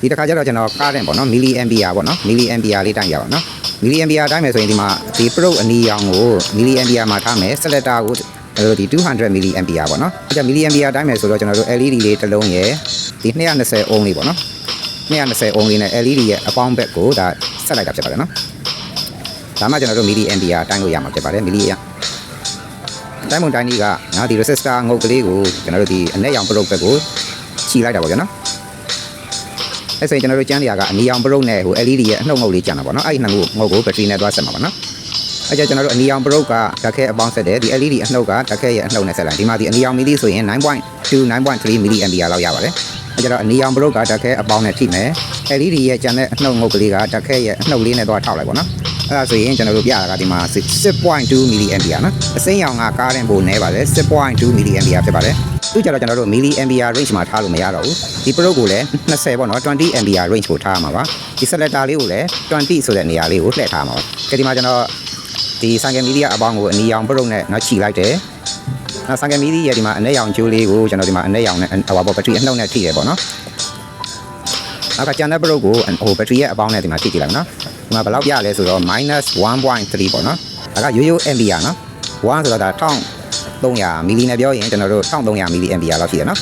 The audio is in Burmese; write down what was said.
ဒီတစ်ခါကျတော့ကျွန်တော်ကားတဲ့ပေါ့နော်မီလီအမ်ပီယာပေါ့နော်မီလီအမ်ပီယာလေးတိုင်းရပါနော်မီလီအမ်ပီယာတိုင်းမယ်ဆိုရင်ဒီမှာဒီ Pro အနီရောင်ကိုမီလီအမ်ပီယာမှာထားမယ် selector ကိုကျွန်တော်တို့ဒီ200မီလီအမ်ပီယာပေါ့နော်အဲဒါမီလီအမ်ပီယာတိုင်းမယ်ဆိုတော့ကျွန်တော်တို့ LED လေးတစ်လုံးရယ်ဒီ220 ohm လေးပေါ့နော်220 ohm လေးနဲ့ LED ရဲ့အပေါင်းဘက်ကိုဒါဆက်လိုက်တာဖြစ်ပါတယ်နော်ဒါမှကျွန်တော်တို့မီလီအမ်ပီယာတိုင်းလို့ရမှာဖြစ်ပါတယ်မီလီအမ်တိုင်းမွန်တိုင်းကြီးကနော်ဒီ resistor ငုတ်ကလေးကိုကျွန်တော်တို့ဒီအနက်ရောင် Pro ဘက်ကိုခြိလိုက်တာပေါ့ဗျာနော် အဲ့ဆိုရင်ကျွန်တော်တို့ကျန်းစရာကအနီရောင်ပရုပ်နဲ့ဟို LED ရဲ့အနှုတ်ငုတ်လေးကျန်တာပေါ့နော်အဲ့ဒီနှစ်ခုငုတ်ကိုဘက်ထရီနဲ့သွားဆက်မှာပေါ့နော်အဲ့ကျကျွန်တော်တို့အနီရောင်ပရုပ်ကဓာတ်ခဲအပေါင်းဆက်တယ်ဒီ LED အနှုတ်ကဓာတ်ခဲရဲ့အနှုတ်နဲ့ဆက်လိုက်ဒီမှာဒီအနီရောင်မီလီဆိုရင်9.2 9.3 milli ampere လောက်ရပါတယ်အဲ့ကျတော့အနီရောင်ပရုပ်ကဓာတ်ခဲအပေါင်းနဲ့ထိမယ် LED ရဲ့ကျန်တဲ့အနှုတ်ငုတ်ကလေးကဓာတ်ခဲရဲ့အနှုတ်လေးနဲ့သွားထောက်လိုက်ပေါ့နော်အဲ့ဒါဆိုရင်ကျွန်တော်တို့ပြတာကဒီမှာ6.2 milli ampere နော်အစိမ်းရောင်ကကားတဲ့ဘိုနဲပါတယ်6.2 milli ampere ဖြစ်ပါတယ် သူကြတော့ကျွန်တော်တို့ milli ampere range မှာထားလို့မရတော့ဘူးဒီပရုပ်ကိုလည်း20ပေါ့နော်20 ampere range ကိုထားမှာပါဒီ selector လေးကိုလည်း20ဆိုတဲ့နေရာလေးကိုလှည့်ထားမှာပါဒီမှာကျွန်တော်ဒီဆိုင်ကယ်မီဒီယာအပေါင်းကိုအနီရောင်ပရုပ်နဲ့နော်ခြိလိုက်တယ်နောက်ဆိုင်ကယ်မီဒီယာဒီမှာအနဲ့ရောင်ကျိုးလေးကိုကျွန်တော်ဒီမှာအနဲ့ရောင်နဲ့ဟိုပါပေါ့ဘက်ထရီအနှုတ်နဲ့ထိတယ်ပေါ့နော်နောက်ကကျန်တဲ့ပရုပ်ကိုဟိုဘက်ထရီရဲ့အပေါင်းနဲ့ဒီမှာထိကြည့်လိုက်နော်ဒီမှာဘယ်လောက်ပြလဲဆိုတော့ -1.3 ပေါ့နော်ဒါကရိုးရိုး ampere နော်1ဆိုတော့ဒါ1000 300 ml နဲ့ပြောရင်ကျွန်တော်တို့1300 mAh လောက်ရှိတယ်နော်